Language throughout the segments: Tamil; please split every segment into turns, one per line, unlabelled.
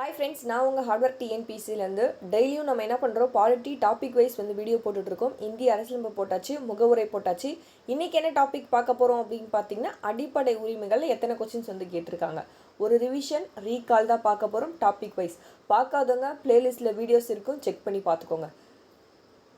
ஹாய் ஃப்ரெண்ட்ஸ் நான் உங்கள் ஹார்ட்வேர் டிஎன்பிசிலேருந்து டெய்லியும் நம்ம என்ன பண்ணுறோம் பாலிட்டி டாபிக் வைஸ் வந்து வீடியோ போட்டுட்ருக்கோம் இந்திய அரசியலமைப்பு போட்டாச்சு முகவுரை போட்டாச்சு. இன்றைக்கி என்ன டாபிக் பார்க்க போகிறோம் அப்படின்னு பார்த்தீங்கன்னா அடிப்படை உரிமைகளில் எத்தனை கொஸ்டின்ஸ் வந்து கேட்டிருக்காங்க. ஒரு ரிவிஷன் ரீகால் தான் பார்க்க போகிறோம் டாபிக் வைஸ் பார்க்காதவங்க பிளேலிஸ்ட்டில் வீடியோஸ் இருக்கும் செக் பண்ணி பார்த்துக்கோங்க.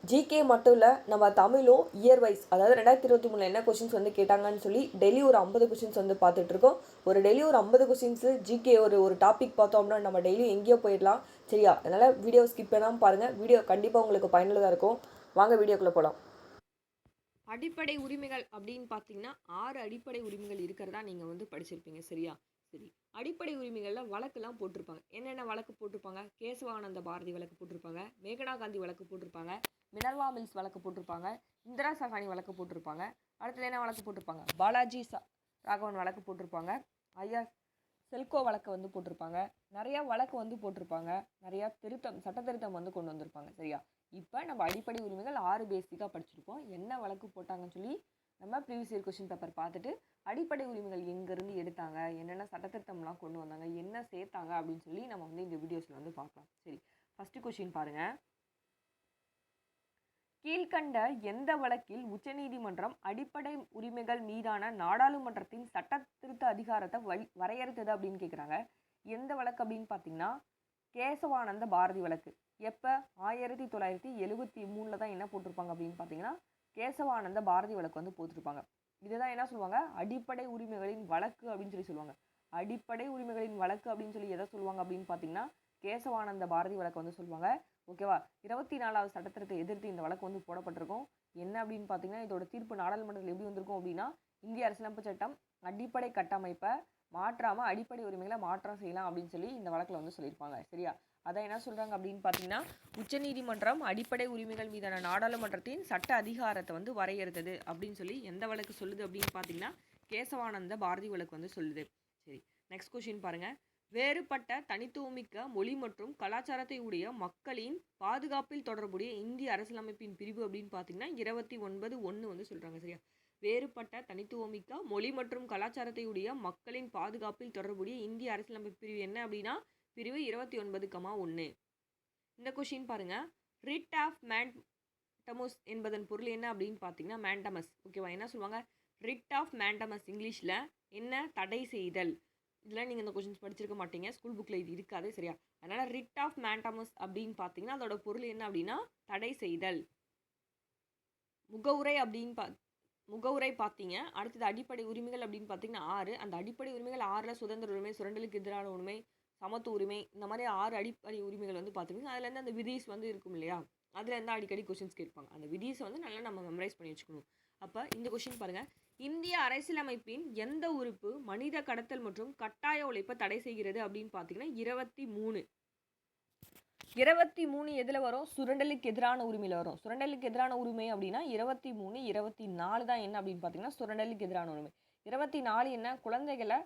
ஜிகே மட்டும் இல்லை நம்ம தமிழும் இயர் வைஸ் அதாவது ரெண்டாயிரத்தி இருபத்தி மூணில் என்ன கொஷின்ஸ் வந்து கேட்டாங்கன்னு சொல்லி டெய்லி ஒரு ஐம்பது கொஷின்ஸ் வந்து பார்த்துட்ருக்கோம் ஒரு டெய்லி ஒரு ஐம்பது கொஷின்ஸு ஜிகே ஒரு ஒரு டாபிக் பார்த்தோம் அப்படின்னா நம்ம டெய்லி எங்கேயோ போயிடலாம். சரியா? அதனால் வீடியோ ஸ்கிப் பண்ணாமல் பாருங்கள் வீடியோ கண்டிப்பாக உங்களுக்கு பயனுள்ளதாக இருக்கும். வாங்க வீடியோக்குள்ளே போகலாம் அடிப்படை உரிமைகள் அப்படின்னு பார்த்தீங்கன்னா ஆறு அடிப்படை உரிமைகள் இருக்கிறதா நீங்கள் வந்து படிச்சிருப்பீங்க சரியா? சரி. அடிப்படை உரிமைகளில் வழக்குலாம் போட்டிருப்பாங்க. என்னென்ன வழக்கு போட்டிருப்பாங்க? கேசவானந்த பாரதி வழக்கு போட்டிருப்பாங்க. மேகனா காந்தி வழக்கு போட்டிருப்பாங்க. மினர்வா மில்ஸ் வழக்கு போட்டிருப்பாங்க. இந்திரா சஹானி வழக்கு போட்டிருப்பாங்க. அடுத்தது என்ன வழக்கு போட்டிருப்பாங்க? பாலாஜி சா ராகவன் வழக்கு போட்டிருப்பாங்க. ஐயா செல்கோ வழக்கு வந்து போட்டிருப்பாங்க. நிறையா வழக்கு வந்து போட்டிருப்பாங்க. நிறையா திருத்தம் சட்ட திருத்தம் வந்து கொண்டு வந்திருப்பாங்க. சரியா? இப்போ நம்ம அடிப்படை உரிமைகள் ஆறு பேசிக்காக படிச்சிருப்போம் என்ன வழக்கு போட்டாங்கன்னு சொல்லி நம்ம ப்ரீவியஸ் இயர் கொஷின் பேப்பர் பார்த்துட்டு அடிப்படை உரிமைகள் எங்கேருந்து எடுத்தாங்க? என்னென்ன சட்டத்திருத்தம்லாம் கொண்டு வந்தாங்க? என்ன சேர்த்தாங்க? அப்படின்னு சொல்லி நம்ம வந்து இந்த வீடியோஸில் வந்து பார்க்கலாம். சரி ஃபஸ்ட்டு கொஷின் பாருங்கள் கீழ்கண்ட எந்த வழக்கில் உச்சநீதிமன்றம் அடிப்படை உரிமைகள் மீதான நாடாளுமன்றத்தின் சட்ட திருத்த அதிகாரத்தை வழி வரையறுத்தது அப்படின்னு கேட்குறாங்க எந்த வழக்கு அப்படின்னு பார்த்தீங்கன்னா கேசவானந்த பாரதி வழக்கு. எப்போ? ஆயிரத்தி தொள்ளாயிரத்தி எழுபத்தி மூணில் தான் என்ன போட்டிருப்பாங்க அப்படின்னு பார்த்தீங்கன்னா கேசவானந்த பாரதி வழக்கு வந்து போட்டிருப்பாங்க. இதுதான் என்ன சொல்லுவாங்க? அடிப்படை உரிமைகளின் வழக்கு அப்படின்னு சொல்லி சொல்லுவாங்க. அடிப்படை உரிமைகளின் வழக்கு அப்படின்னு சொல்லி எதை சொல்லுவாங்க அப்படின்னு பார்த்தீங்கன்னா கேசவானந்த பாரதி வழக்கு வந்து சொல்லுவாங்க. ஓகேவா இருபத்தி நாலாவது சட்டத்திற்கு எதிர்த்து இந்த வழக்கு வந்து போடப்பட்டிருக்கும். என்ன அப்படின்னு பார்த்தீங்கன்னா இதோட தீர்ப்பு நாடாளுமன்றத்தில் எப்படி வந்திருக்கும் அப்படின்னா இந்திய அரசியலமைப்பு சட்டம் அடிப்படை கட்டமைப்பை மாற்றாமல் அடிப்படை உரிமைகளை மாற்றம் செய்யலாம் அப்படின்னு சொல்லி இந்த வழக்கில் வந்து சொல்லியிருப்பாங்க. சரியா? அதான் என்ன சொல்கிறாங்க அப்படின்னு பார்த்தீங்கன்னா உச்சநீதிமன்றம் அடிப்படை உரிமைகள் மீதான நாடாளுமன்றத்தின் சட்ட அதிகாரத்தை வந்து வரையறுத்தது அப்படின்னு சொல்லி எந்த வழக்கு சொல்லுது அப்படின்னு பார்த்தீங்கன்னா கேசவானந்த பாரதி வழக்கு வந்து சொல்லுது. சரி நெக்ஸ்ட் கொஷின் பாருங்கள் வேறுபட்ட தனித்துவமிக்க மொழி மற்றும் கலாச்சாரத்தை உடைய மக்களின் பாதுகாப்பில் தொடர்புடைய இந்திய அரசியலமைப்பின் பிரிவு அப்படின்னு பார்த்தீங்கன்னா இருபத்தி ஒன்பது ஒன்று வந்து சொல்கிறாங்க சரியா? வேறுபட்ட தனித்துவமிக்க மொழி மற்றும் கலாச்சாரத்தை உடைய மக்களின் பாதுகாப்பில் தொடர்புடைய இந்திய அரசியலமைப்பு பிரிவு என்ன அப்படின்னா பிரிவு இருபத்தி ஒன்பது கமா ஒன்று இந்த கொஷின் பாருங்க. ரிட் ஆஃப் மேண்டமஸ் என்பதன் பொருள் என்ன அப்படின்னு பார்த்தீங்கன்னா மேண்டமஸ் ஓகேவா என்ன சொல்லுவாங்க? ரிட் ஆஃப் மேண்டமஸ் இங்கிலீஷில் என்ன தடை செய்தல்? இதெல்லாம் நீங்கள் இந்த கொஷின்ஸ் படிச்சிருக்க மாட்டீங்க. ஸ்கூல் புக்கில் இது இருக்காது சரியா? அதனால் ரிட் ஆஃப் மேண்டமஸ் அப்படின்னு பார்த்தீங்கன்னா அதோட பொருள் என்ன அப்படின்னா தடை செய்தல். முகவுரை அப்படின்னு பா முகவுரை பார்த்தீங்க. அடுத்தது அடிப்படை உரிமைகள் அப்படின்னு பார்த்தீங்கன்னா ஆறு. அந்த அடிப்படை உரிமைகள் ஆறில் சுதந்திர உரிமை சுரண்டலுக்கு எதிரான உரிமை சமத்து உரிமை இந்த மாதிரி ஆறு அடிப்படை உரிமைகள் வந்து பார்த்துருப்பீங்க. அதுலேருந்து அந்த விதிஸ் வந்து இருக்கும் இல்லையா? அதில் அடிக்கடி கொஷின்ஸ் கேட்பாங்க. அந்த விதிஸை வந்து நல்லா நம்ம மெமரைஸ் பண்ணி வச்சுக்கணும். அப்போ இந்த கொஷின் பாருங்கள் இந்திய அரசியலமைப்பின் எந்த உறுப்பு மனித கடத்தல் மற்றும் கட்டாய உழைப்பை தடை செய்கிறது அப்படின்னு பார்த்தீங்கன்னா இருபத்தி மூணு. இருபத்தி மூணு எதில் வரும்? சுரண்டலுக்கு எதிரான உரிமையில் வரும். சுரண்டலுக்கு எதிரான உரிமை அப்படின்னா இருபத்தி மூணு இருபத்தி நாலு தான் என்ன அப்படின்னு பார்த்தீங்கன்னா சுரண்டலுக்கு எதிரான உரிமை. இருபத்தி நாலு என்ன? குழந்தைகளை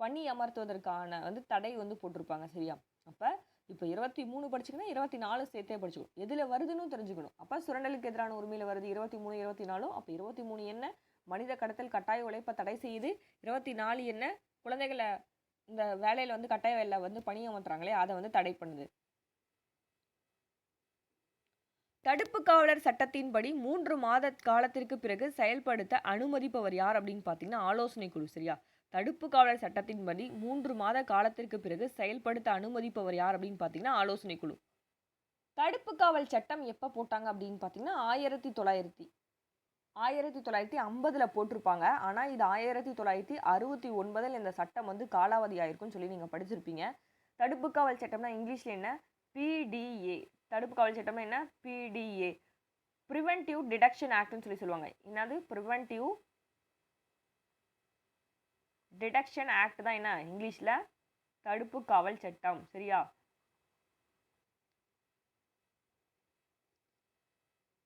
பணி அமர்த்துவதற்கான வந்து தடை வந்து போட்டிருப்பாங்க சரியா? அப்போ இப்போ இருபத்தி மூணு படிச்சிங்கன்னா இருபத்தி நாலு சேர்த்தே படிச்சுக்கணும். எதில் வருதுன்னு தெரிஞ்சுக்கணும். அப்போ சுரண்டலுக்கு எதிரான உரிமையில் வருது இருபத்தி மூணு இருபத்தி நாலும் அப்போ இருபத்தி மூணு என்ன? மனித கடத்தல் கட்டாய உழைப்பை தடை செய்யுது இருபத்தி நாலு என்ன? குழந்தைகளை இந்த வேலையில் வந்து கட்டாய வேலை வந்து பணியமர்த்துறாங்களே அதை வந்து தடை பண்ணுது. தடுப்பு காவலர் சட்டத்தின்படி மூன்று மாத காலத்திற்கு பிறகு செயல்படுத்த அனுமதிப்பவர் யார் அப்படின்னு பார்த்தீங்கன்னா ஆலோசனை குழு சரியா? தடுப்பு காவலர் சட்டத்தின்படி மூன்று மாத காலத்திற்கு பிறகு செயல்படுத்த அனுமதிப்பவர் யார் அப்படின்னு பார்த்தீங்கன்னா ஆலோசனை குழு. தடுப்பு காவல் சட்டம் எப்போ போட்டாங்க அப்படின்னு பார்த்தீங்கன்னா ஆயிரத்தி தொள்ளாயிரத்தி ஆயிரத்தி தொள்ளாயிரத்தி ஐம்பதில் போட்டிருப்பாங்க. ஆனால் இது ஆயிரத்தி தொள்ளாயிரத்தி அறுபத்தி ஒன்பதில் இந்த சட்டம் வந்து காலாவதி ஆயிருக்குன்னு சொல்லி நீங்கள் படிச்சிருப்பீங்க. தடுப்பு காவல் சட்டம்னா இங்கிலீஷில் என்ன? பிடிஏ தடுப்பு காவல் சட்டம்னா என்ன? பிடிஏ ப்ரிவென்டிவ் டிடக்ஷன் ஆக்ட்னு சொல்லி சொல்லுவாங்க. என்னது? ப்ரிவென்டிவ் டிடக்ஷன் ஆக்ட் தான் என்ன? இங்கிலீஷில் தடுப்பு காவல் சட்டம் சரியா?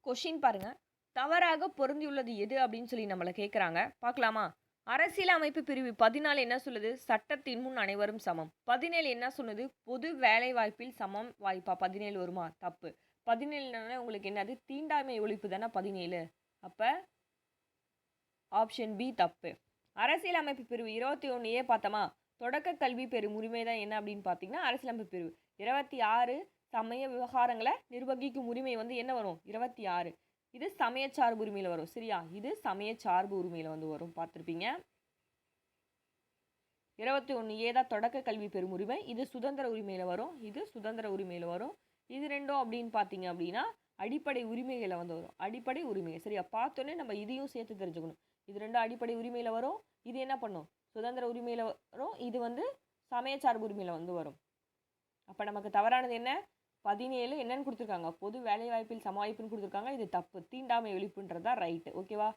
கொஷின் பாருங்க. தவறாக பொருந்தியுள்ளது எது அப்படின்னு சொல்லி நம்மளை கேட்குறாங்க பார்க்கலாமா? அரசியல் அமைப்பு பிரிவு பதினாலு என்ன சொல்லுது? சட்டத்தின் முன் அனைவரும் சமம். பதினேழு என்ன சொன்னது? பொது வேலை வாய்ப்பில் சமம் வாய்ப்பா? பதினேழு வருமா? தப்பு. பதினேழுனால உங்களுக்கு என்னது? தீண்டாமை ஒழிப்பு தானே பதினேழு. அப்போ ஆப்ஷன் பி தப்பு. அரசியலமைப்பு பிரிவு இருபத்தி ஒன்று ஏ பார்த்தோமா? தொடக்க கல்வி பெறும் உரிமை தான் என்ன அப்படின்னு பார்த்தீங்கன்னா அரசியலமைப்பு பிரிவு. இருபத்தி ஆறு சமய விவகாரங்களை நிர்வகிக்கும் உரிமை வந்து என்ன வரும்? இருபத்தி ஆறு. இது சமயச்சார்பு உரிமையில் வரும். சரியா? இது சமயச்சார்பு உரிமையில் வந்து வரும். பார்த்துருப்பீங்க. இருபத்தி ஒன்று ஏதா தொடக்க கல்வி பெறும் உரிமை. இது சுதந்திர உரிமையில் வரும். இது சுதந்திர உரிமையில் வரும். இது ரெண்டும் அப்படின்னு பார்த்தீங்க அப்படின்னா அடிப்படை உரிமைகளை வந்து வரும். அடிப்படை உரிமைகள். சரியா? பார்த்தோன்னே நம்ம இதையும் சேர்த்து தெரிஞ்சுக்கணும். இது ரெண்டும் அடிப்படை உரிமையில் வரும். இது என்ன பண்ணும்? சுதந்திர உரிமையில் வரும். இது வந்து சமயச்சார்பு உரிமையில் வந்து வரும். அப்போ நமக்கு தவறானது என்ன? பதினேழு என்னன்னு கொடுத்துருக்காங்க. பொது வேலைவாய்ப்பில் சமாளிப்புன்னு கொடுத்துருக்காங்க. இது தப்பு. தீண்டாமை ஒழிப்புன்றது தான் ரைட்டு ஓகேவா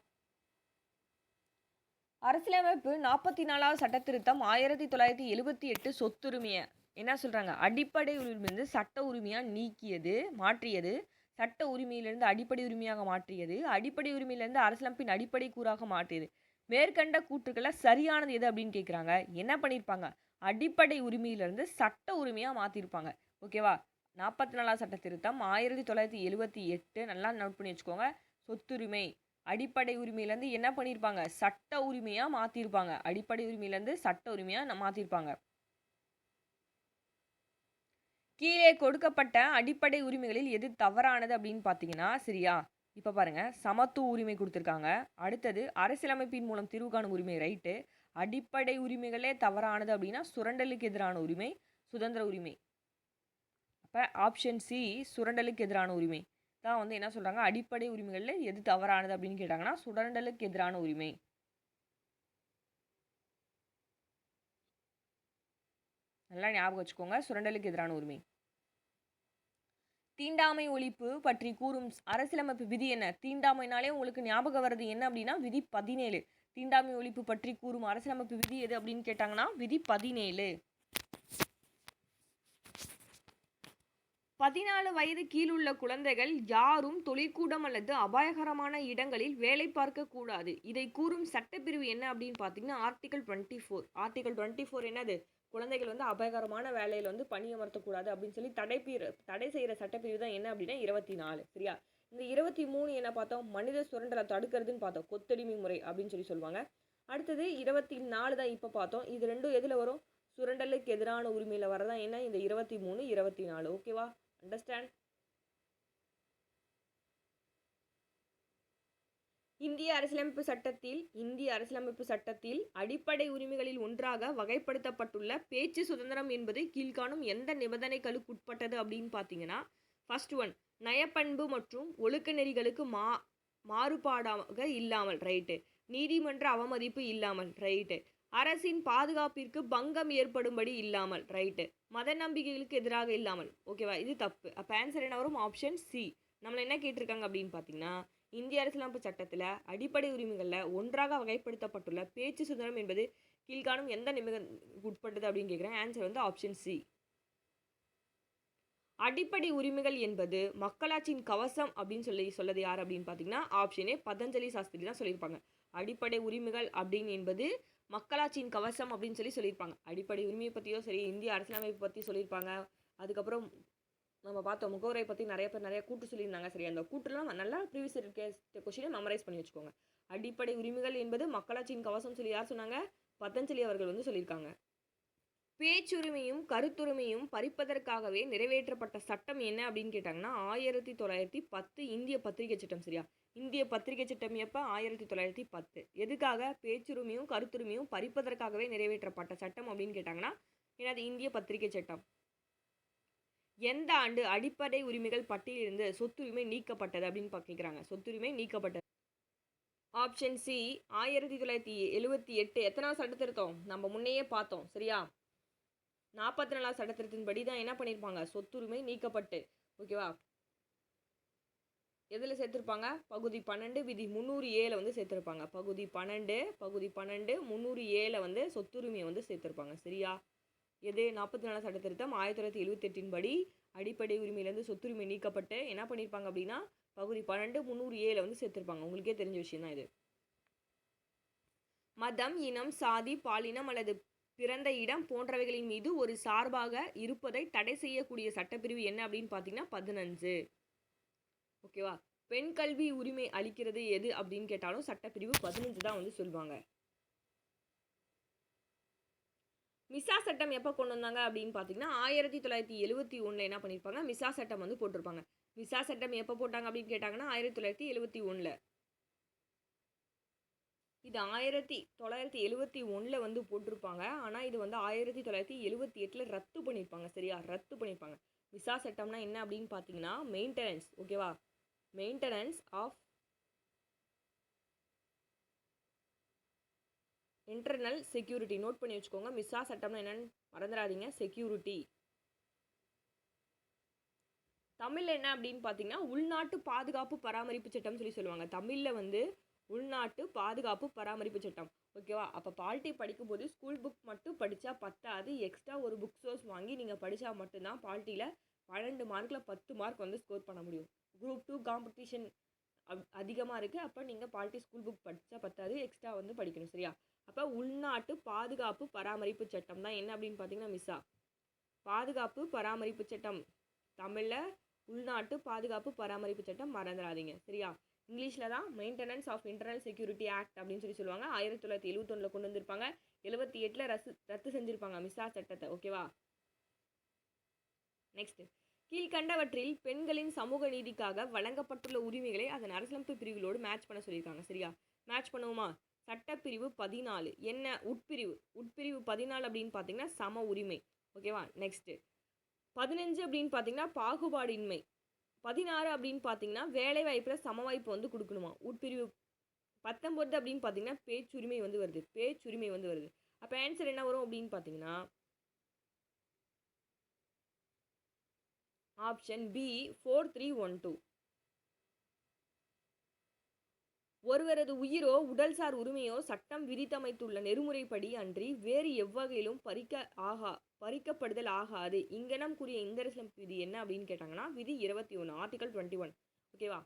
அரசியலமைப்பு நாற்பத்தி நாலாவது சட்ட திருத்தம் ஆயிரத்தி தொள்ளாயிரத்தி எழுபத்தி எட்டு சொத்துரிமையை என்ன சொல்கிறாங்க அடிப்படை உரிமை வந்து சட்ட உரிமையாக நீக்கியது மாற்றியது. சட்ட உரிமையிலிருந்து அடிப்படை உரிமையாக மாற்றியது. அடிப்படை உரிமையிலிருந்து அரசியலமைப்பின் அடிப்படை கூறாக மாற்றியது. மேற்கண்ட கூற்றுக்களை சரியானது எது அப்படின்னு கேட்குறாங்க என்ன பண்ணியிருப்பாங்க அடிப்படை உரிமையிலிருந்து சட்ட உரிமையாக மாற்றிருப்பாங்க ஓகேவா நாற்பத்தி நாலாவது சட்ட திருத்தம் ஆயிரத்தி தொள்ளாயிரத்தி எழுபத்தி எட்டு நல்லா நோட் பண்ணி வச்சுக்கோங்க. சொத்துரிமை. அடிப்படை உரிமையிலேருந்து என்ன பண்ணியிருப்பாங்க சட்ட உரிமையாக மாற்றிருப்பாங்க அடிப்படை உரிமையிலேருந்து சட்ட உரிமையாக மாற்றிருப்பாங்க கீழே கொடுக்கப்பட்ட அடிப்படை உரிமைகளில் எது தவறானது அப்படின்னு பார்த்தீங்கன்னா சரியா? இப்போ பாருங்க சமத்துவ உரிமை கொடுத்துருக்காங்க. அடுத்தது அரசியலமைப்பின் மூலம் தீர்வு காணும் உரிமை ரைட்டு. அடிப்படை உரிமைகளே தவறானது அப்படின்னா சுரண்டலுக்கு எதிரான உரிமை சுதந்திர உரிமை. அப்போ ஆப்ஷன் சி சுரண்டலுக்கு எதிரான உரிமை. தான் வந்து என்ன சொல்கிறாங்க அடிப்படை உரிமைகளில் எது தவறானது அப்படின்னு கேட்டாங்கன்னா சுரண்டலுக்கு எதிரான உரிமை. நல்லா ஞாபகம் வச்சுக்கோங்க சுரண்டலுக்கு எதிரான உரிமை. தீண்டாமை ஒழிப்பு பற்றி கூறும் அரசியலமைப்பு விதி என்ன? தீண்டாமைனாலே உங்களுக்கு ஞாபகம் வர்றது என்ன அப்படின்னா விதி பதினேழு. தீண்டாமை ஒழிப்பு பற்றி கூறும் அரசியலமைப்பு விதி எது அப்படின்னு கேட்டாங்கன்னா விதி பதினேழு. பதினாலு வயது கீழுள்ள குழந்தைகள் யாரும் தொழிற்கூடம் அல்லது அபாயகரமான இடங்களில் வேலை பார்க்க கூடாது. இதை கூறும் சட்டப்பிரிவு என்ன அப்படின்னு பார்த்தீங்கன்னா article twenty four. Article twenty four என்னது? குழந்தைகள் வந்து அபாயகரமான வேலையில் வந்து பணியமர்த்தக்கூடாது அப்படின்னு சொல்லி தடை பிரி தடை செய்கிற சட்டப்பிரிவு தான் என்ன அப்படின்னா இருபத்தி நாலு சரியா? இந்த இருபத்தி மூணு என்ன பார்த்தோம்? மனித சுரண்டலை தடுக்கிறதுன்னு பார்த்தோம். கொத்தடிமை முறை அப்படின்னு சொல்லி சொல்லுவாங்க. அடுத்தது இருபத்தி நாலு தான் இப்போ பார்த்தோம். இது ரெண்டும் எதில் வரும்? சுரண்டலுக்கு எதிரான உரிமையில் வரதான் என்ன? இந்த இருபத்தி மூணு இருபத்தி நாலு. ஓகேவா? அண்டர்ஸ்டாண்ட் இந்திய அரசியலமைப்பு சட்டத்தில் இந்திய அரசியலமைப்பு சட்டத்தில் அடிப்படை உரிமைகளில் ஒன்றாக வகைப்படுத்தப்பட்டுள்ள பேச்சு சுதந்திரம் என்பது கீழ்காணும் எந்த நிபந்தனைகளுக்கு உட்பட்டது அப்படின்னு பார்த்தீங்கன்னா ஃபர்ஸ்ட் ஒன் நயப்பண்பு மற்றும் ஒழுக்க நெறிகளுக்கு மா மாறுபாடாக இல்லாமல் ரைட்டு நீதிமன்ற அவமதிப்பு இல்லாமல் ரைட்டு அரசின் பாதுகாப்பிற்கு பங்கம் ஏற்படும்படி இல்லாமல் ரைட்டு மத நம்பிக்கைகளுக்கு எதிராக இல்லாமல் ஓகேவா இது தப்பு. அப்போ ஆன்சர் என்ன வரும்? ஆப்ஷன் சி நம்மளை என்ன கேட்டிருக்காங்க அப்படின்னு பார்த்தீங்கன்னா இந்திய அரசியலமைப்பு சட்டத்தில் அடிப்படை உரிமைகளில் ஒன்றாக வகைப்படுத்தப்பட்டுள்ள பேச்சு சுதந்திரம் என்பது கீழ்காணும் எந்த நிமிடம் உட்பட்டது அப்படின்னு கேட்குறேன் ஆன்சர் வந்து ஆப்ஷன் சி அடிப்படை உரிமைகள் என்பது மக்களாட்சியின் கவசம் அப்படின்னு சொல்லி சொல்லது யார் அப்படின்னு பார்த்தீங்கன்னா ஆப்ஷனே பதஞ்சலி சாஸ்திரி தான் சொல்லியிருப்பாங்க. அடிப்படை உரிமைகள் அப்படின்னு என்பது மக்களாட்சியின் கவசம் அப்படின்னு சொல்லி சொல்லியிருப்பாங்க. அடிப்படை உரிமையை பற்றியோ சரி இந்திய அரசியலமைப்பு பற்றி சொல்லியிருப்பாங்க. அதுக்கப்புறம் நம்ம பார்த்தோம் முகவரை பற்றி நிறைய பேர் நிறைய கூட்டு சொல்லியிருந்தாங்க. சரி அந்த கூட்டுலாம் நல்லா ப்ரீவியஸ் இருக்க கொஷினை மெமரைஸ் பண்ணி வச்சுக்கோங்க. அடிப்படை உரிமைகள் என்பது மக்களாட்சியின் கவசம் சொல்லி யார் சொன்னாங்க? பத்தஞ்சலி அவர்கள் வந்து சொல்லியிருக்காங்க. பேச்சுரிமையும் கருத்துரிமையும் பறிப்பதற்காகவே நிறைவேற்றப்பட்ட சட்டம் என்ன அப்படின்னு கேட்டாங்கன்னா ஆயிரத்தி தொள்ளாயிரத்தி பத்து இந்திய பத்திரிகை சட்டம் சரியா? இந்திய பத்திரிகை சட்டம் எப்போ? ஆயிரத்தி தொள்ளாயிரத்தி பத்து. எதுக்காக? பேச்சுரிமையும் கருத்துரிமையும் பறிப்பதற்காகவே நிறைவேற்றப்பட்ட சட்டம் அப்படின்னு கேட்டாங்கன்னா என்னது? இந்திய பத்திரிகை சட்டம். எந்த ஆண்டு அடிப்படை உரிமைகள் பட்டியலிருந்து சொத்துரிமை நீக்கப்பட்டது அப்படின்னு கேட்குறாங்க சொத்துரிமை நீக்கப்பட்டது. ஆப்ஷன் சி ஆயிரத்தி தொள்ளாயிரத்தி எழுவத்தி எட்டு எத்தனாவது சட்டத்திருத்தம்? நம்ம முன்னையே பார்த்தோம் சரியா? நாற்பத்தி நாலாவது சட்டத்திருத்தின்படி தான் என்ன பண்ணியிருப்பாங்க சொத்துரிமை நீக்கப்பட்டு ஓகேவா? எதில் சேர்த்துருப்பாங்க? பகுதி பன்னெண்டு விதி முந்நூறு ஏழை வந்து சேர்த்துருப்பாங்க. பகுதி பன்னெண்டு பகுதி பன்னெண்டு முந்நூறு ஏழை வந்து சொத்துரிமையை வந்து சேர்த்துருப்பாங்க சரியா? எது? நாற்பத்தி நாலு சட்ட திருத்தம் ஆயிரத்தி தொள்ளாயிரத்தி எழுபத்தெட்டின் படி அடிப்படை உரிமையிலேருந்து சொத்துரிமை நீக்கப்பட்டு என்ன பண்ணியிருப்பாங்க அப்படின்னா பகுதி பன்னெண்டு முந்நூறு ஏழை வந்து சேர்த்துருப்பாங்க. உங்களுக்கே தெரிஞ்ச விஷயம் தான் இது. மதம் இனம் சாதி பாலினம் அல்லது பிறந்த இடம் போன்றவைகளின் மீது ஒரு சார்பாக இருப்பதை தடை செய்யக்கூடிய சட்டப்பிரிவு என்ன அப்படின்னு பார்த்தீங்கன்னா பதினஞ்சு. ஓகேவா? பெண் கல்வி உரிமை அளிக்கிறது எது அப்படின்னு கேட்டாலும் சட்டப்பிரிவு பதினஞ்சு தான் வந்து சொல்லுவாங்க. மிசா சட்டம் எப்போ கொண்டு வந்தாங்க அப்படின்னு பார்த்தீங்கன்னா ஆயிரத்தி தொள்ளாயிரத்தி எழுவத்தி ஒன்றில் என்ன பண்ணியிருப்பாங்க மிசா சட்டம் வந்து போட்டிருப்பாங்க. மிசா சட்டம் எப்போ போட்டாங்க அப்படின்னு கேட்டாங்கன்னா ஆயிரத்தி தொள்ளாயிரத்தி எழுவத்தி ஒன்றில் இது ஆயிரத்தி தொள்ளாயிரத்தி எழுவத்தி ஒன்றில் வந்து போட்டிருப்பாங்க. ஆனால் இது வந்து ஆயிரத்தி தொள்ளாயிரத்தி எழுவத்தி எட்டில் ரத்து பண்ணியிருப்பாங்க சரியா? ரத்து பண்ணியிருப்பாங்க விசா சட்டம்னா என்ன அப்படின்னு பார்த்தீங்கன்னா மெயின்டெனன்ஸ் ஓகேவா maintenance of internal security note பண்ணி வச்சுக்கோங்க. மிஸ்ஸா சட்டம்னா என்னன்னு மறந்துடாதீங்க. செக்யூரிட்டி தமிழில் என்ன அப்படின்னு பார்த்தீங்கன்னா உள்நாட்டு பாதுகாப்பு பராமரிப்பு சட்டம் சொல்லி சொல்லுவாங்க. தமிழில் வந்து உள்நாட்டு பாதுகாப்பு பராமரிப்பு சட்டம். ஓகேவா அப்போ பால்ட்டி படிக்கும்போது ஸ்கூல் புக் மட்டும் படித்தா பத்தாது. எக்ஸ்ட்ரா ஒரு புக் சோர்ஸ் வாங்கி நீங்கள் படித்தா மட்டும்தான் பால்ட்டியில் பன்னெண்டு மார்க்கில் பத்து மார்க் வந்து ஸ்கோர் பண்ண முடியும். குரூப் டூ காம்படிஷன் அதிகமாக இருக்குது அப்போ நீங்கள் பால்ட்டி ஸ்கூல் புக் படித்தா பத்தாது. எக்ஸ்ட்ரா வந்து படிக்கணும். சரியா? அப்போ உள்நாட்டு பாதுகாப்பு பராமரிப்பு சட்டம் தான். என்ன அப்படின்னு பார்த்தீங்கன்னா மிஸ்ஸா? பாதுகாப்பு பராமரிப்பு சட்டம். தமிழில் உள்நாட்டு பாதுகாப்பு பராமரிப்பு சட்டம் மறந்துடாதீங்க. சரியா? இங்கிலீஷில் தான் maintenance of internal security act அப்படின்னு சொல்லி சொல்லுவாங்க. ஆயிரத்தி தொள்ளாயிரத்தி எழுபத்தொன்னில் கொண்டு வந்திருப்பாங்க. எழுபத்தி எட்டில் ரத்து ரத்து செஞ்சுருப்பாங்க மிஸ்ஸா சட்டத்தை. ஓகேவா நெக்ஸ்ட் கீழ்கண்டவற்றில் பெண்களின் சமூக நீதிக்காக வழங்கப்பட்டுள்ள உரிமைகளை அதன் அரசியலமைப்பு பிரிவுகளோடு மேட்ச் பண்ண சொல்லியிருக்காங்க. சரியா? மேட்ச் பண்ணுவோமா? சட்டப்பிரிவு பதினாலு. என்ன உட்பிரிவு? உட்பிரிவு பதினாலு அப்படின்னு பார்த்தீங்கன்னா சம உரிமை. ஓகேவா நெக்ஸ்ட்டு பதினஞ்சு அப்படின்னு பார்த்தீங்கன்னா பாகுபாடின்மை. பதினாறு அப்படின்னு பார்த்தீங்கன்னா வேலை வாய்ப்பில் சம வாய்ப்பு வந்து கொடுக்கணுமா? உட்பிரிவு பத்தொம்பது அப்படின்னு பார்த்தீங்கன்னா பேச்சுரிமை வந்து வருது. பேச்சுரிமை வந்து வருது. அப்போ ஆன்சர் என்ன வரும் அப்படின்னு பார்த்தீங்கன்னா option B four three one two ஒருவரது உயிரோ உடல்சார் உரிமையோ சட்டம் விதித்தமைத்துள்ள நெறிமுறைப்படி அன்றி வேறு எவ்வகையிலும் பறிக்க ஆகா பறிக்கப்படுதல் ஆகாது. இங்கனம் கூறிய இந்த விதி என்ன அப்படின்னு கேட்டாங்கன்னா விதி இருபத்தி ஒன்று ஆர்டிகல் டுவெண்ட்டி ஒன் ஓகேவா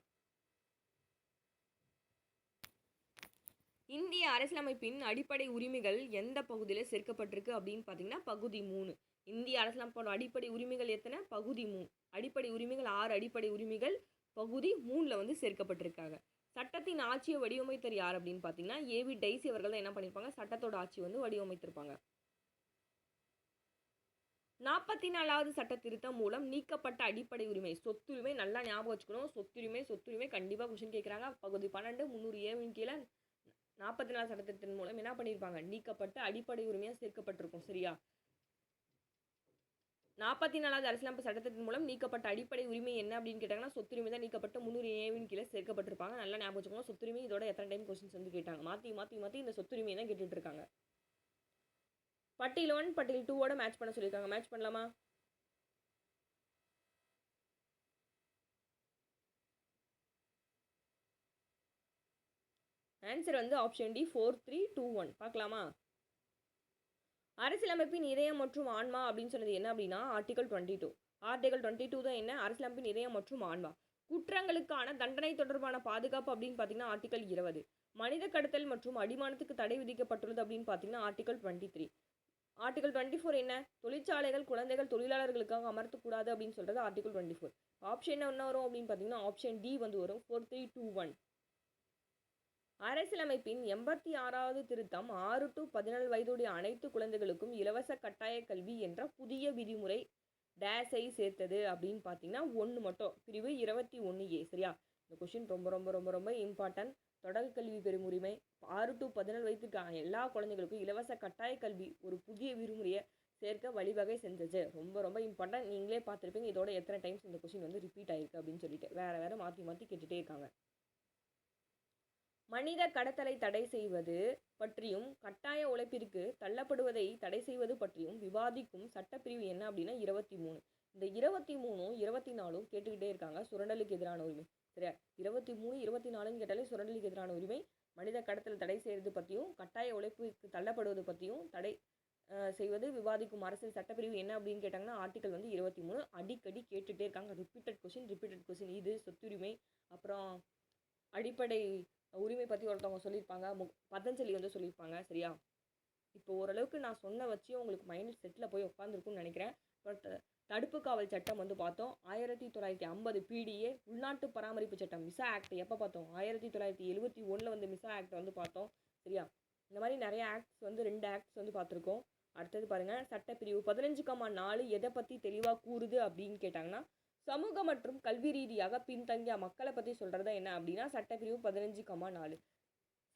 இந்திய அரசியலமைப்பின் அடிப்படை உரிமைகள் எந்த பகுதியில் சேர்க்கப்பட்டிருக்கு அப்படின்னு பார்த்தீங்கன்னா பகுதி மூணு. இந்திய அரசியலமைப்போட அடிப்படை உரிமைகள் எத்தனை? பகுதி மூணு. அடிப்படை உரிமைகள் ஆறு அடிப்படை உரிமைகள் பகுதி மூணில் வந்து சேர்க்கப்பட்டிருக்காங்க. சட்டத்தின் ஆட்சியை வடிவமைத்தர் யார் அப்படின்னு பார்த்தீங்கன்னா ஏவி டைசி அவர்கள் தான் என்ன பண்ணியிருப்பாங்க சட்டத்தோட ஆட்சி வந்து வடிவமைத்திருப்பாங்க. நாற்பத்தி நாலாவது சட்ட திருத்தம் மூலம் நீக்கப்பட்ட அடிப்படை உரிமை சொத்துரிமை நல்லா ஞாபகம் வச்சுக்கணும். சொத்துரிமை சொத்துரிமை கண்டிப்பாக கொஷின் கேட்குறாங்க பகுதி பன்னெண்டு முந்நூறு ஏவின் கீழே நாற்பத்தி நாலு சட்டத்திட்டத்தின் மூலம் என்ன பண்ணியிருப்பாங்க நீக்கப்பட்ட அடிப்படை உரிமையாக சேர்க்கப்பட்டிருக்கும் சரியா? நாற்பத்தி நாலாவது அரசியலமைப்பு சட்டத்தின் மூலம் நீக்கப்பட்ட அடிப்படை உரிமை என்ன அப்படின்னு கேட்டாங்கன்னா சொத்துரிமை தான் நீக்கப்பட்ட முன்னூறு ஏவின் கீழே சேர்க்கப்பட்டிருப்பாங்க. நல்லா ஞாபகம் வச்சுக்கோங்க சொத்துரிமை இதோட எத்தனை டைம் கொஸ்டின்ஸ் வந்து கேட்டாங்க. மாற்றி மாற்றி மாற்றி இந்த சொத்துரிமையை தான் கேட்டுட்டு இருக்காங்க. பட்டியல் ஒன் பட்டியல் டூவோட மேட்ச் பண்ண சொல்லியிருக்காங்க. மேட்ச் பண்ணலாமா? ஆன்சர் வந்து option D four three two one பார்க்கலாமா? அரசியலமைப்பின் இதயம் மற்றும் ஆன்மா அப்படின்னு சொன்னது என்ன அப்படின்னா article twenty two article twenty two தான் என்ன? அரசியலமைப்பின் இதயம் மற்றும் ஆன்மா. குற்றங்களுக்கான தண்டனை தொடர்பான பாதுகாப்பு அப்படின்னு பார்த்தீங்கன்னா ஆர்டிகல் இருபது. மனித கடத்தல் மற்றும் அடிமானத்துக்கு தடை விதிக்கப்பட்டுள்ளது அப்படின்னு பார்த்தீங்கன்னா article twenty three article twenty four என்ன? தொழிற்சாலைகள் குழந்தைகள் தொழிலாளர்களுக்காக அமர்த்தக்கூடாது அப்படின்னு சொல்கிறது ஆர்டிகல் டுவெண்ட்டி ஃபோர் ஆப்ஷன் என்ன வரும் அப்படின்னு பார்த்தீங்கன்னா ஆப்ஷன் டி வந்து வரும். ஃபோர் த்ரீ டூ ஒன் அரசியலமைப்பின் எண்பத்தி ஆறாவது திருத்தம் ஆறு டு பதினேழு வயதுடைய அனைத்து குழந்தைகளுக்கும் இலவச கட்டாய கல்வி என்ற புதிய விதிமுறை டேஸை சேர்த்தது அப்படின்னு பார்த்தீங்கன்னா ஒன்று மட்டும். பிரிவு இருபத்தி ஒன்று ஏ சரியா? இந்த கொஷின் ரொம்ப ரொம்ப ரொம்ப ரொம்ப இம்பார்ட்டன்ட் தொடக்க கல்வி பெறும் உரிமை ஆறு டு பதினேழு வயதுக்கான எல்லா குழந்தைகளுக்கும் இலவச கட்டாய கல்வி ஒரு புதிய விதிமுறையை சேர்க்க வழிவகை செஞ்சது. ரொம்ப ரொம்ப இம்பார்ட்டன்ட் நீங்களே பார்த்துருப்பீங்க. இதோட எத்தனை டைம்ஸ் இந்த கொஷின் வந்து ரிப்பீட் ஆயிருக்கு அப்படின்னு சொல்லிட்டு. வேறு வேறு மாற்றி மாற்றி கேட்டுகிட்டே இருக்காங்க. மனித கடத்தலை தடை செய்வது பற்றியும் கட்டாய உழைப்பிற்கு தள்ளப்படுவதை தடை செய்வது பற்றியும் விவாதிக்கும் சட்டப்பிரிவு என்ன அப்படின்னா இருபத்தி மூணு. இந்த இருபத்தி மூணும் இருபத்தி நாலும் கேட்டுக்கிட்டே இருக்காங்க. சுரண்டலுக்கு எதிரான உரிமை. சரியா? இருபத்தி மூணு இருபத்தி நாலுன்னு கேட்டாலே சுரண்டலுக்கு எதிரான உரிமை. மனித கடத்தல் தடை செய்வது பற்றியும் கட்டாய உழைப்புக்கு தள்ளப்படுவது பற்றியும் தடை செய்வது விவாதிக்கும் அரசியல் சட்டப்பிரிவு என்ன அப்படின்னு கேட்டாங்கன்னா ஆர்டிக்கல் வந்து இருபத்தி மூணு. அடிக்கடி கேட்டுகிட்டே இருக்காங்க. ரிப்பீட்டட் கொஷின் ரிப்பீட்டட் கொஷின் இது சொத்துரிமை. அப்புறம் அடிப்படை உரிமை பற்றி ஒருத்தவங்க சொல்லியிருப்பாங்க. மு பதஞ்சலி வந்து சொல்லியிருப்பாங்க. சரியா? இப்போ ஓரளவுக்கு நான் சொன்ன வச்சு உங்களுக்கு மைண்ட் செட்டில் போய் உட்காந்துருக்குன்னு நினைக்கிறேன். பட் தடுப்பு காவல் சட்டம் வந்து பார்த்தோம். ஆயிரத்தி தொள்ளாயிரத்தி ஐம்பது பிடிஏ உள்நாட்டு பராமரிப்பு சட்டம் மிசா ஆக்ட் எப்போ பார்த்தோம்? ஆயிரத்தி தொள்ளாயிரத்தி எழுபத்தி ஒன்றில் வந்து மிசா ஆக்ட் வந்து பார்த்தோம். சரியா? இந்த மாதிரி நிறைய ஆக்ட்ஸ் வந்து ரெண்டு ஆக்ட்ஸ் வந்து பார்த்துருக்கோம். அடுத்தது பாருங்கள் சட்டப்பிரிவு பதினஞ்சு கமா நாலு எதை பற்றி தெளிவாக கூறுது அப்படின்னு கேட்டாங்கன்னா சமூக மற்றும் கல்வி ரீதியாக பின்தங்கிய மக்களை பற்றி சொல்கிறது என்ன அப்படின்னா சட்டப்பிரிவு பதினஞ்சு கமா நாலு.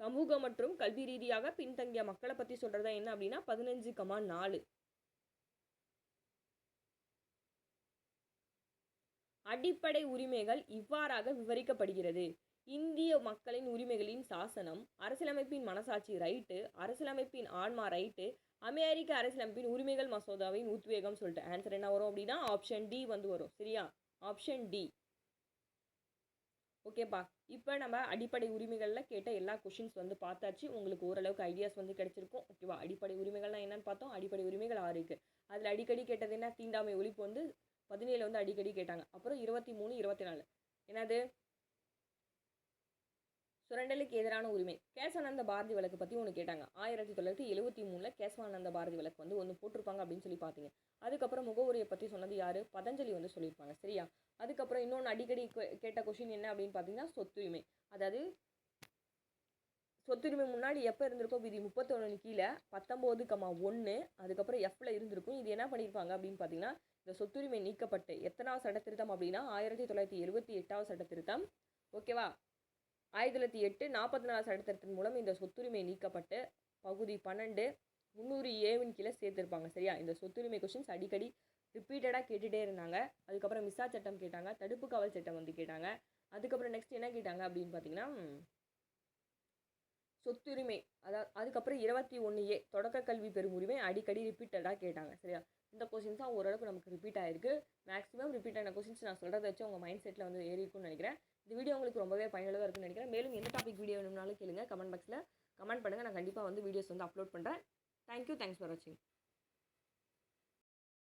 சமூக மற்றும் கல்வி ரீதியாக பின்தங்கிய மக்களை பற்றி சொல்கிறது என்ன அப்படின்னா பதினஞ்சு கமா நாலு. அடிப்படை உரிமைகள் இவ்வாறாக விவரிக்கப்படுகிறது. இந்திய மக்களின் உரிமைகளின் சாசனம் அரசியலமைப்பின் மனசாட்சி ரைட்டு அரசியலமைப்பின் ஆன்மா ரைட்டு அமெரிக்க அரசியலமைப்பின் உரிமைகள் மசோதாவின் உத்வேகம் சொல்லிட்டு. ஆன்சர் என்ன வரும் அப்படின்னா ஆப்ஷன் டி வந்து வரும். சரியா? ஆப்ஷன் டி ஓகேப்பா இப்போ நம்ம அடிப்படை உரிமைகளில் கேட்ட எல்லா கொஷின்ஸ் வந்து பார்த்தாச்சு. உங்களுக்கு ஓரளவுக்கு ஐடியாஸ் வந்து கிடைச்சிருக்கும். ஓகேவா அடிப்படை உரிமைகள்லாம் என்னென்னு பார்த்தோம். அடிப்படை உரிமைகள் ஆறு இருக்குது அதில் அடிக்கடி கேட்டது என்ன? தீண்டாமை ஒழிப்பு வந்து பதினேழு வந்து அடிக்கடி கேட்டாங்க. அப்புறம் இருபத்தி மூணு இருபத்தி நாலு. என்னது? சுரண்டலுக்கு எதிரான உரிமை. கேசவானந்த பாரதி வழக்கு பற்றி ஒன்று கேட்டாங்க. ஆயிரத்தி தொள்ளாயிரத்தி எழுபத்தி மூணில் கேசவானந்த பாரதி வழக்கு வந்து ஒன்று போட்டிருப்பாங்க அப்படின்னு சொல்லி பார்த்தீங்க. அதுக்கப்புறம் முகவுரியை பற்றி சொன்னது யார்? பதஞ்சலி வந்து சொல்லியிருப்பாங்க. சரியா? அதுக்கப்புறம் இன்னொன்று அடிக்கடி கேட்ட கொஷின் என்ன அப்படின்னு பார்த்தீங்கன்னா சொத்துரிமை. அதாவது சொத்துரிமை முன்னாடி எப்போ இருந்திருக்கோ விதி முப்பத்தொன்று கீழே பத்தொம்போது கமா ஒன்று அதுக்கப்புறம் எஃப்ல இருந்திருக்கும். இது என்ன பண்ணியிருப்பாங்க அப்படின்னு பார்த்தீங்கன்னா இந்த சொத்துரிமை நீக்கப்பட்டு எத்தனாவது சட்ட திருத்தம் அப்படின்னா ஆயிரத்தி தொள்ளாயிரத்தி எழுபத்தி எட்டாவது சட்டத்திருத்தம். ஓகேவா? ஆயிரத்தி தொள்ளாயிரத்தி எட்டு நாற்பத்தி நாலு சட்டத்திட்டத்தின் மூலம் இந்த சொத்துரிமை நீக்கப்பட்டு பகுதி பன்னெண்டு முந்நூறு ஏவின் கீழே சேர்த்துருப்பாங்க சரியா? இந்த சொத்துரிமை கொஷின்ஸ் அடிக்கடி ரிப்பீட்டடாக கேட்டுகிட்டே இருந்தாங்க. அதுக்கப்புறம் மிஸ்ஸா சட்டம் கேட்டாங்க தடுப்பு காவல் சட்டம் வந்து கேட்டாங்க. அதுக்கப்புறம் நெக்ஸ்ட் என்ன கேட்டாங்க அப்படின்னு பார்த்தீங்கன்னா சொத்துரிமை அதாவது அதுக்கப்புறம் இருபத்தி ஒன்று ஏ தொடக்க கல்வி பெறும் உரிமை அடிக்கடி ரிப்பீட்டடாக கேட்டாங்க சரியா? இந்த கொஷின்ஸ் தான் ஓரளவுக்கு நமக்கு ரிப்பீட் ஆயிருக்கு. மேக்ஸிமம் ரிப்பீட்டான கொஷின்ஸ் நான் சொல்கிறத வச்சு உங்கள் மைண்ட் செட்டில் வந்து ஏறி நினைக்கிறேன். இந்த வீடியோ உங்களுக்கு ரொம்பவே பயனுள்ளதாக இருக்குன்னு நினைக்கிறேன். மேலும் எந்த டாபிக் வீடியோ வேணும்னாலும் கேளுங்க. கமெண்ட் பாக்ஸில் கமெண்ட் பண்ணுங்கள் நான் கண்டிப்பாக வந்து வீடியோஸ் வந்து அப்லோட் பண்ணுறேன் தேங்க்யூ தேங்க்ஸ் ஃபார் வாட்சிங்